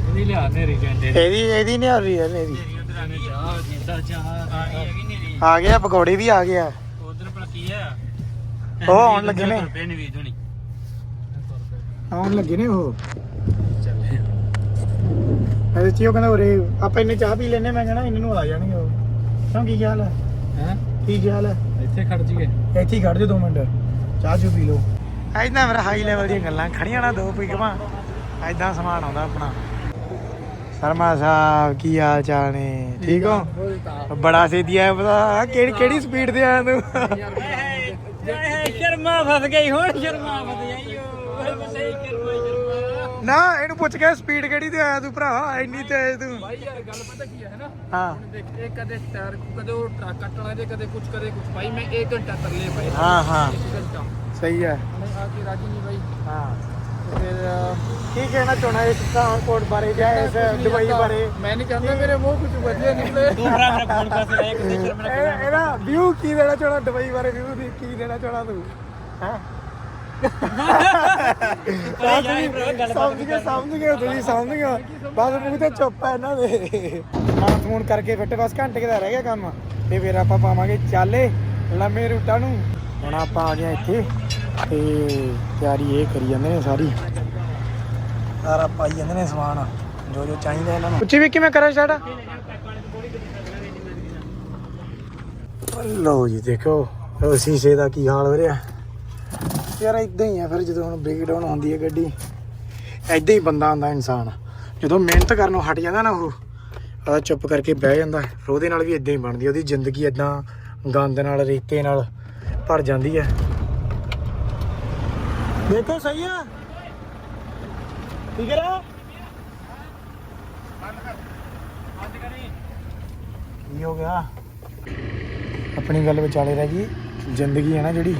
ਉਹਦੀ ਲਿਆ ਨੇਰੀ ਕਹਿੰਦੇ ਇਹਦੀ ਇਹਦੀ ਨਹੀਂ ਆ ਰਹੀ ਹੈ ਇਹਦੀ ਨੇਰੀ। ਉਧਰ ਆ ਗਿਆ ਪਕੌੜੇ ਵੀ ਆ ਗਿਆ। ਉਧਰ ਭਲਾ ਕੀ ਆ। ਉਹ ਆਉਣ ਲੱਗੇ ਨੇ। ਆਉਣ ਲੱਗੇ ਨੇ ਉਹ। ਇਹਦੇ ਚੀਓ ਕਹਿੰਦਾ ਉਰੇ ਆਪਾਂ ਇੰਨੇ ਚਾਹ ਪੀ ਲੈਨੇ ਮੈਂ ਕਹਿੰਦਾ ਇਹਨਾਂ ਨੂੰ ਆ ਜਾਣਗੇ ਉਹ। ਕਿਉਂ ਕੀ ਹਾਲ ਹੈ ਹੈ? ਕੀ ਖਿਆਲ ਹੈ? ਇੱਥੇ ਖੜ ਜੀਏ ਇੱਥੇ ਹੀ ਖੜ ਜਾ 2 ਮਿੰਟ। ਚਾਹ ਚੂ ਪੀ ਲਓ। ਐਦਾਂ ਮੇਰਾ ਹਾਈ ਲੈਵਲ ਦੀਆਂ ਗੱਲਾਂ ਖੜੀਆਂ ਨਾ ਦੋ ਪੀ ਕਵਾਂ ਐਦਾਂ ਸਮਾਨ ਆਉਂਦਾ ਆਪਣਾ। ਸ਼ਰਮਾ ਸਾਹਿਬ ਕੀ ਹਾਲ ਚਾਲ ਨੇ? ਠੀਕ ਹੋ? ਬੜਾ ਸੇਦੀ ਆਇਆ ਪਤਾ ਕਿਹੜੀ ਕਿਹੜੀ ਸਪੀਡ ਤੇ ਆਇਆ ਤੂੰ? ਸ਼ਰਮਾ ਫਸ ਗਈ ਹੁਣ ਸ਼ਰਮਾ ਫਸ ਬੱਲੇ ਸ਼ਰਮਾ ਸ਼ਰਮਾ ਨਾ ਇਹਨੂੰ ਪੁੱਛ ਕੇ ਸਪੀਡ ਕਿਹੜੀ ਤੇ ਆਇਆ ਤੂੰ ਭਰਾ? ਇੰਨੀ ਤੇਜ਼ ਤੂੰ। ਭਾਈ ਯਾਰ ਗੱਲ ਪਤਾ ਕੀ ਹੈ ਨਾ? ਹਾਂ। ਦੇਖ ਇਹ ਕਦੇ ਟਾਇਰ ਕਦੇ ਉਹ ਟਰੱਕ ਕੱਟਣਾ ਦੇ ਕਦੇ ਕੁਝ ਕਦੇ ਕੁਝ ਭਾਈ ਮੈਂ 1 ਘੰਟਾ ਤਰਲੇ ਭਾਈ ਹਾਂ ਹਾਂ। ਸਹੀ ਹੈ। ਹਣੇ ਆ ਕੇ ਰਾਜੀ ਨਹੀਂ ਭਾਈ ਹਾਂ। ਤੇ ਫਿਰ ਕੀ ਕਹਿਣਾ ਚਾਹਣਾ ਇਸ ਪਠਾਨਕੋਟ ਬਾਰੇ ਜਾਂ ਇਸ ਦੁਬਈ। ਬਾਰੇ? ਮੈਂ ਨਹੀਂ ਚਾਹੁੰਦਾ ਮੇਰੇ ਮੂੰਹ ਕੁਝ ਵਧੀਆ ਨਿਕਲੇ। ਤੂੰ ਭਰਾ ਮੇਰਾ ਫੋਨ ਪਾਸੇ ਲੈ ਕਿਤੇ ਸ਼ਰਮ ਇਹ- ਇਹਦਾ ਵਿਊ ਕੀ ਦੇਣਾ ਚਾਹਣਾ ਦੁਬਈ ਬਾਰੇ? ਵਿਊ ਕੀ ਦੇਣਾ ਚਾਹਣਾ ਤੂੰ? ਹੈ? ਸਮਝ ਗਏ ਸਮਝ ਗਏ ਤੁਸੀਂ ਸਮਝ ਗਏ ਬਸ ਮੂੰਹ ਤੇ ਚੁੱਪ ਹੈ ਇਹਨਾਂ ਦੇ। ਹਾਂ ਫੋਨ ਕਰਕੇ ਫਿੱਟ ਬਸ ਘੰਟੇ ਕੁ ਦਾ ਰਹਿ ਗਿਆ ਕੰਮ। ਤੇ ਫਿਰ ਆਪਾਂ ਪਾਵਾਂਗੇ ਚਾਲੇ ਲੰਮੇ ਰੂਟਾਂ ਨੂੰ। ਹੁਣ ਆਪਾਂ ਆ ਗਏ ਇੱਥੇ ਤੇ ਤਿਆਰੀ ਇਹ ਕਰੀ ਜਾਂਦੇ ਨੇ ਸਾਰੀ। ਸਾਰਾ ਪਾਈ ਜਾਂਦੇ ਨੇ ਸਮਾਨ, ਜੋ ਜੋ ਚਾਹੀਦਾ ਇਹਨਾਂ ਨੂੰ। ਉੱਚੀ ਵੀ ਕਿਵੇਂ ਕਰਾਂ ਸਟਾਰਟ? ਲਓ ਜੀ ਦੇਖੋ, ਉਹ ਸ਼ੀਸ਼ੇ ਦਾ ਕੀ ਹਾਲ ਹੋ ਰਿਹਾ। ਯਾਰ ਇਦਾਂ ਹੀ ਆ ਫਿਰ ਜਦੋਂ ਹੁਣ ਬ੍ਰੇਕਡਾਊਨ ਹੁੰਦੀ ਹੈ ਗੱਡੀ ਇਦਾਂ ਹੀ ਬੰਦਾ ਹੁੰਦਾ ਇਨਸਾਨ। ਜਦੋਂ ਮਿਹਨਤ ਕਰਨੋਂ ਹਟ ਜਾਂਦਾ ਨਾ ਉਹ ਆ ਚੁੱਪ ਕਰਕੇ ਬਹਿ ਜਾਂਦਾ। ਫਿਰ ਉਹਦੇ ਨਾਲ ਵੀ ਇਦਾਂ ਹੀ ਬਣਦੀ ਉਹਦੀ ਜ਼ਿੰਦਗੀ ਇਦਾਂ ਗੰਦ ਨਾਲ, ਰੇਤੇ ਨਾਲ ਭਰ ਜਾਂਦੀ ਹੈ ਦੇਖੋ ਸਹੀ ਆ। ਠੀਕ ਹੈ ਕੀ ਹੋ ਗਿਆ? ਆਪਣੀ ਗੱਲ ਵਿਚਾਲੇ ਰਹਿ ਗਈ। ਜ਼ਿੰਦਗੀ ਹੈ ਨਾ ਜਿਹੜੀ।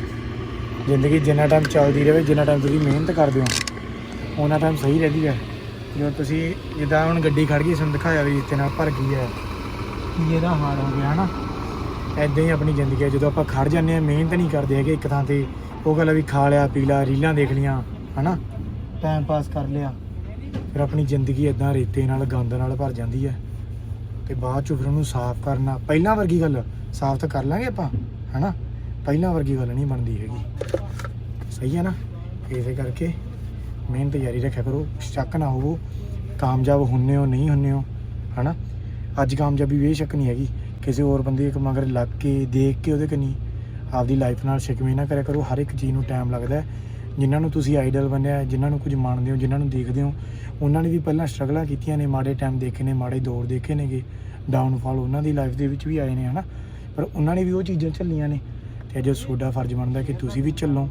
ਜ਼ਿੰਦਗੀ ਜਿੰਨਾ ਟਾਈਮ ਚੱਲਦੀ ਰਹੇ, ਜਿੰਨਾ ਟਾਈਮ ਤੁਸੀਂ ਮਿਹਨਤ ਕਰਦੇ ਹੋ ਉਹਨਾਂ ਟਾਈਮ ਸਹੀ ਰਹਿੰਦੀ ਹੈ। ਜਦੋਂ ਤੁਸੀਂ ਜਿੱਦਾਂ ਹੁਣ ਗੱਡੀ ਖੜ ਗਈ ਸਾਨੂੰ ਦਿਖਾਇਆ ਵੀ ਇੱਥੇ ਨਾਲ ਭਰ ਗਈ ਹੈ। ਕੀ ਇਹਦਾ ਹਾਲ ਹੋ ਗਿਆ, ਹਨਾ? ਐਦਾਂ ਹੀ ਆਪਣੀ ਜ਼ਿੰਦਗੀ ਹੈ। ਜਦੋਂ ਆਪਾਂ ਖੜ ਜਾਂਦੇ ਹਾਂ, ਮਿਹਨਤ ਨਹੀਂ ਕਰਦੇ ਹੈਗੇ ਇੱਕ ਥਾਂ ਤੇ। ਉਹ ਗੱਲ ਵੀ ਖਾ ਲਿਆ, ਪੀ ਲਿਆ, ਰੀਲਾਂ ਦੇਖ ਲੀਆਂ ਹਨਾ? ਟਾਈਮ ਪਾਸ ਕਰ ਲਿਆ। ਫਿਰ ਆਪਣੀ ਜ਼ਿੰਦਗੀ ਇਦਾਂ ਰੇਤੇ ਨਾਲ, ਗੰਦ ਨਾਲ ਭਰ ਜਾਂਦੀ ਹੈ। ਤੇ ਬਾਅਦ ਚ ਫਿਰ ਉਹਨੂੰ ਸਾਫ਼ ਕਰਨਾ। ਪਹਿਲਾਂ ਵਰਗੀ ਗੱਲ, ਸਾਫ਼ ਤਾਂ ਕਰ ਲਾਂਗੇ ਆਪਾਂ, ਹਨਾ? ਪਹਿਲਾਂ ਵਰਗੀ ਗੱਲ ਨਹੀਂ ਬਣਦੀ ਹੈਗੀ। ਸਹੀ ਹੈ ਨਾ? ਇਸੇ ਕਰਕੇ ਮਿਹਨਤ ਜਾਰੀ ਰੱਖਿਆ ਕਰੋ। ਸ਼ੱਕ ਨਾ ਹੋਵੋ। ਕਾਮਯਾਬ ਹੁੰਨੇ ਹੋ, ਨਹੀਂ ਹੁੰਨੇ ਹੋ, ਹਨਾ? ਅੱਜ ਕਾਮਯਾਬੀ ਬੇਸ਼ੱਕ ਨਹੀਂ ਹੈਗੀ। ਕਿਸੇ ਹੋਰ ਬੰਦੇ ਇੱਕ ਮਗਰ ਲੱਗ ਕੇ, ਦੇਖ ਕੇ ਉਹਦੇ ਕਨੀ ਆਪਦੀ ਲਾਈਫ ਨਾਲ ਸ਼ਿਕਵੇ ਨਾ ਕਰਿਆ ਕਰੋ। ਹਰ ਇੱਕ ਚੀਜ਼ ਨੂੰ ਟਾਈਮ ਲੱਗਦਾ ਜਿਨ੍ਹਾਂ ਨੂੰ ਤੁਸੀਂ ਆਈਡਲ ਬਣਿਆ ਜਿਨ੍ਹਾਂ ਨੂੰ ਕੁਝ ਮੰਨਦੇ ਹੋ, ਜਿਨ੍ਹਾਂ ਨੂੰ ਦੇਖਦੇ ਹੋ, ਉਹਨਾਂ ਨੇ ਵੀ ਪਹਿਲਾਂ ਸਟਰਗਲਾਂ ਕੀਤੀਆਂ ਨੇ, ਮਾੜੇ ਟਾਈਮ ਦੇਖੇ ਨੇ, ਮਾੜੇ ਦੌਰ ਦੇਖੇ ਨੇਗੇ। ਡਾਊਨਫਾਲ ਉਹਨਾਂ ਦੀ ਲਾਈਫ ਦੇ ਵਿੱਚ ਵੀ ਆਏ ਨੇ, ਹਨਾ? ਪਰ ਉਹਨਾਂ ਨੇ ਵੀ ਉਹ ਚੀਜ਼ਾਂ ਝੱਲੀਆਂ ਨੇ। ਤੇ ਅੱਜ ਤੁਹਾਡਾ ਫਰਜ਼ ਬਣਦਾ ਕਿ ਤੁਸੀਂ ਵੀ ਚੱਲੋ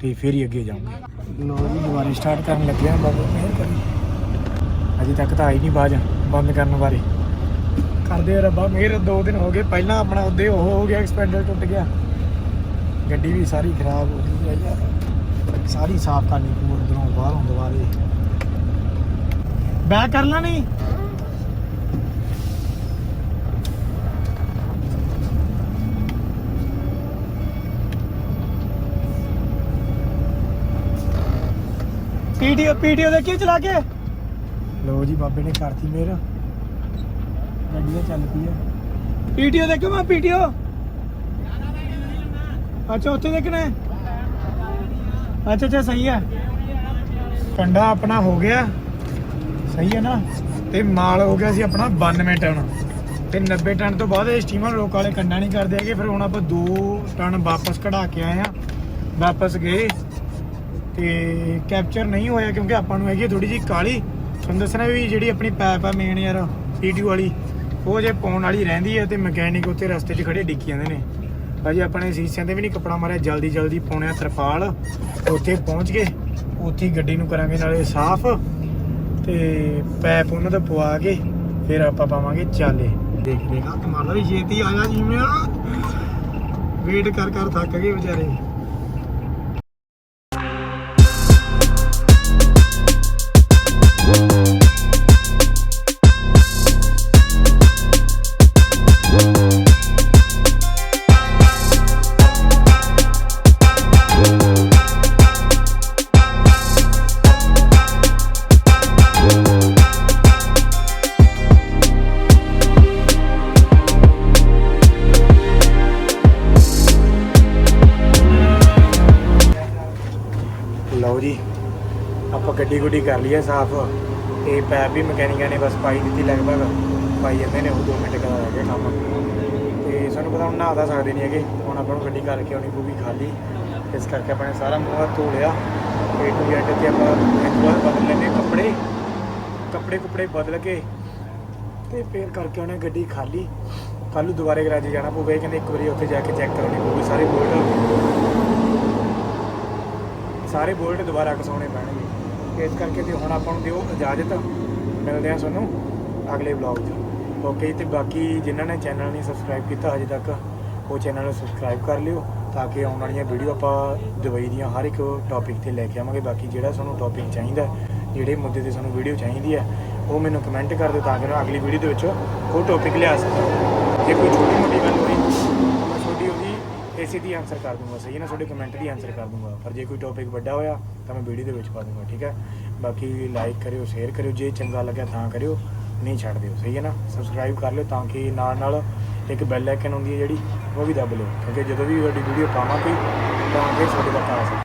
ਤੇ ਫਿਰ ਹੀ ਅੱਗੇ ਜਾਓਗੇ। ਲੋ ਜੀ ਦੁਬਾਰਾ ਸਟਾਰਟ ਕਰਨ ਲੱਗੇ ਆ ਬਾਬਾ ਮਿਹਰ ਕਰੀ ਅਜੇ ਤੱਕ ਤਾਂ ਆਈ ਨਹੀਂ ਬਾਜ, ਬੰਦ ਕਰਨ ਬਾਰੇ। ਕਰਦੇ ਆ ਰੱਬਾ, ਮਿਹਰ ਦੋ ਦਿਨ ਹੋ ਗਏ, ਪਹਿਲਾਂ ਆਪਣਾ ਉਹਦੇ ਉਹ ਹੋ ਗਿਆ ਐਕਸਪੈਂਡਰ ਟੁੱਟ ਗਿਆ। ਗੱਡੀ ਵੀ ਸਾਰੀ ਖਰਾਬ ਹੋ ਗਈ ਹੈ ਯਾਰ। ਸਾਰੀ ਸਾਫ਼ ਕਰਨੀ ਪਊ ਅੰਦਰੋਂ ਬਾਹਰੋਂ ਦੁਬਾਰੇ ਬੈਕ ਕਰ ਲਾ ਨਹੀਂ ਪੀਡੀਓ ਪੀਡੀਓ ਦੇ ਕਿਉਂ ਚਲਾ ਕੇ? ਲੋ ਜੀ ਬਾਬੇ ਨੇ ਕਰਤੀ ਮੇਰ ਗੱਡੀ ਤਾਂ ਚੱਲ ਪਈ ਹੈ ਪੀਡੀਓ ਦੇਖੋ ਮੈਂ ਪੀਡੀਓ ਅੱਛਾ ਉੱਥੇ ਦੇਖਣਾ ਹੈ। ਅੱਛਾ ਅੱਛਾ ਸਹੀ ਹੈ। ਕੰਡਾ ਆਪਣਾ ਹੋ ਗਿਆ। ਸਹੀ ਹੈ ਨਾ? ਤੇ ਮਾਲ ਹੋ ਗਿਆ ਸੀ ਆਪਣਾ 92 ਟਨ। ਤੇ 90 ਟਨ ਤੋਂ ਬਾਅਦ ਇਹ ਸਟੀਮਰ ਲੋਕ ਵਾਲੇ ਕੰਡਾ ਨਹੀਂ ਕਰਦੇ ਹੈਗੇ। ਫਿਰ ਹੁਣ ਆਪਾਂ 2 ਟਨ ਵਾਪਸ ਕਢਾ ਕੇ ਆਏ ਆ ਵਾਪਸ ਗਏ। ਤੇ ਕੈਪਚਰ ਨਹੀਂ ਹੋਇਆ ਕਿਉਂਕਿ ਆਪਾਂ ਨੂੰ ਹੈਗੀ ਥੋੜੀ ਜੀ ਕਾਲੀ ਤੁਹਾਨੂੰ ਦੱਸਣਾ ਵੀ ਜਿਹੜੀ ਆਪਣੀ ਪੈਪ ਆ ਮੇਨ ਯਾਰ ਪੀਟੀਯੂ ਵਾਲੀ, ਉਹ ਜੇ ਪਾਉਣ ਵਾਲੀ ਰਹਿੰਦੀ ਹੈ ਤੇ ਮਕੈਨਿਕ ਉੱਤੇ ਰਸਤੇ 'ਚ ਖੜੇ ਡਿੱਕੀ ਜਾਂਦੇ ਨੇ। ਭਾਜੀ ਆਪਣੇ ਸੀਸਿਆਂ ਤੇ ਵੀ ਨਹੀਂ ਕੱਪੜਾ ਮਾਰਿਆ ਜਲਦੀ ਜਲਦੀ ਪਾਉਣਿਆ ਤਰਪਾਲ। ਉੱਥੇ ਪਹੁੰਚ ਗਏ, ਉੱਥੇ ਗੱਡੀ ਨੂੰ ਕਰਾਂਗੇ ਨਾਲੇ ਸਾਫ਼। ਤੇ ਪੈਪ ਉਹਨਾਂ ਦਾ ਪਵਾ ਕੇ ਫਿਰ ਆਪਾਂ ਪਾਵਾਂਗੇ ਚਾਲੇ। ਦੇਖਦੇ ਲੇਗਾ ਕਮਾਲ ਵੀ ਛੇਤੀ ਆ ਜਿਵੇਂ ਵੇਟ ਕਰ ਕਰ, ਥੱਕ ਗਏ ਵਿਚਾਰੇ। ਗੱਡੀ ਗੁੱਡੀ ਕਰ ਲਈ ਹੈ ਸਾਫ਼। ਤੇ ਪੈਪ ਵੀ ਮਕੈਨਿਕਾਂ ਨੇ ਬਸ ਪਾਈ ਦਿੱਤੀ ਲਗਭਗ। ਪਾਈ ਜਾਂਦੇ ਨੇ, ਉਹ 2 ਮਿੰਟ ਕਰਾ ਰਹਿ ਗਏ ਕੰਮ। ਤੇ ਸਾਨੂੰ ਪਤਾ ਹੁਣ ਨਹਾ ਤਾਂ ਸਕਦੇ ਨਹੀਂ ਹੈਗੇ। ਹੁਣ ਆਪਾਂ ਨੂੰ ਗੱਡੀ ਕਰਕੇ ਆਉਣੀ ਪਊਗੀ ਖਾਲੀ। ਇਸ ਕਰਕੇ ਆਪਾਂ ਨੇ ਸਾਰਾ ਮੂੰਹ ਧੋ ਲਿਆ। ਏ ਟੂ ਜ਼ੈਡ ਤੇ ਆਪਾਂ ਇੱਕ ਵਾਰ ਬਦਲ ਲੈਣੇ ਕੱਪੜੇ। ਕੱਪੜੇ ਕੁਪੜੇ ਬਦਲ ਕੇ ਤੇ ਫੇਰ ਕਰਕੇ ਉਹਨੇ ਗੱਡੀ ਖਾਲੀ। ਕੱਲ ਨੂੰ ਦੁਬਾਰੇ ਗਰਾਜੇ ਜਾਣਾ ਪਊਗਾ। ਇਹ ਕਹਿੰਦੇ ਇੱਕ ਵਾਰੀ ਉੱਥੇ ਜਾ ਕੇ ਚੈੱਕ ਕਰਾਉਣੀ ਪਊਗੀ। ਸਾਰੇ ਬੋਲਟ। ਸਾਰੇ ਬੋਲਟ ਦੁਬਾਰਾ ਕਸਾਉਣੇ ਪੈਣਗੇ। ਇਸ ਕਰਕੇ ਤੇ ਹੁਣ ਆਪਾਂ ਨੂੰ ਦਿਓ ਇਜਾਜ਼ਤ। ਮਿਲਦੇ ਆ ਤੁਹਾਨੂੰ ਅਗਲੇ ਵਲੌਗ 'ਚ। ਓਕੇ ਤੇ ਬਾਕੀ ਜਿਨ੍ਹਾਂ ਨੇ ਚੈਨਲ ਨਹੀਂ ਸਬਸਕ੍ਰਾਈਬ ਕੀਤਾ ਹਜੇ ਤੱਕ, ਉਹ ਚੈਨਲ ਨੂੰ ਸਬਸਕ੍ਰਾਈਬ ਕਰ ਲਿਓ ਤਾਂ ਕਿ ਆਉਣ ਵਾਲੀਆਂ ਵੀਡੀਓ ਆਪਾਂ ਦੁਬਈ ਦੀਆਂ ਹਰ ਇੱਕ ਟੌਪਿਕ ਤੇ ਲੈ ਕੇ ਆਵਾਂਗੇ। ਬਾਕੀ ਜਿਹੜਾ ਤੁਹਾਨੂੰ ਟੌਪਿਕ ਚਾਹੀਦਾ, ਜਿਹੜੇ ਮੁੱਦੇ ਤੇ ਸਾਨੂੰ ਵੀਡੀਓ ਚਾਹੀਦੀ ਹੈ, ਉਹ ਮੈਨੂੰ ਕਮੈਂਟ ਕਰ ਦਿਓ ਤਾਂ ਕਿ ਮੈਂ ਅਗਲੀ ਵੀਡੀਓ ਦੇ ਵਿੱਚ ਉਹ ਟੌਪਿਕ ਲਿਆ ਸਕਾਂ। ਜੇ ਕੋਈ ਛੋਟੀ ਮੋਟੀ ਗੱਲ ਹੋਈ ਇਸੇ ਦੀ ਆਨਸਰ ਕਰ ਦੂੰਗਾ, ਸਹੀ ਹੈ ਨਾ? ਤੁਹਾਡੇ ਕਮੈਂਟ ਦੀ ਆਨਸਰ ਕਰ ਦੂੰਗਾ। ਪਰ ਜੇ ਕੋਈ ਟੌਪਿਕ ਵੱਡਾ ਹੋਇਆ, ਤਾਂ ਮੈਂ ਵੀਡੀਓ ਦੇ ਵਿੱਚ ਪਾ ਦੂੰਗਾ, ਠੀਕ ਹੈ? ਬਾਕੀ ਲਾਈਕ ਕਰਿਓ ਸ਼ੇਅਰ ਕਰਿਓ, ਜੇ ਚੰਗਾ ਲੱਗਿਆ ਤਾਂ ਕਰਿਓ, ਨਹੀਂ ਛੱਡ ਦਿਓ, ਸਹੀ ਹੈ ਨਾ? ਸਬਸਕ੍ਰਾਈਬ ਕਰ ਲਿਓ ਤਾਂ ਕਿ ਨਾਲ ਨਾਲ ਇੱਕ ਬੈਲ ਆਈਕਨ ਹੁੰਦੀ ਹੈ ਜਿਹੜੀ, ਉਹ ਵੀ ਦੱਬ ਲਿਓ, ਕਿਉਂਕਿ ਜਦੋਂ ਵੀ ਤੁਹਾਡੀ ਵੀਡੀਓ ਪਾਵਾਂਗੇ, ਤਾਂ ਅੱਗੇ ਤੁਹਾਡੇ ਤੱਕ ਆ ਸਕੇ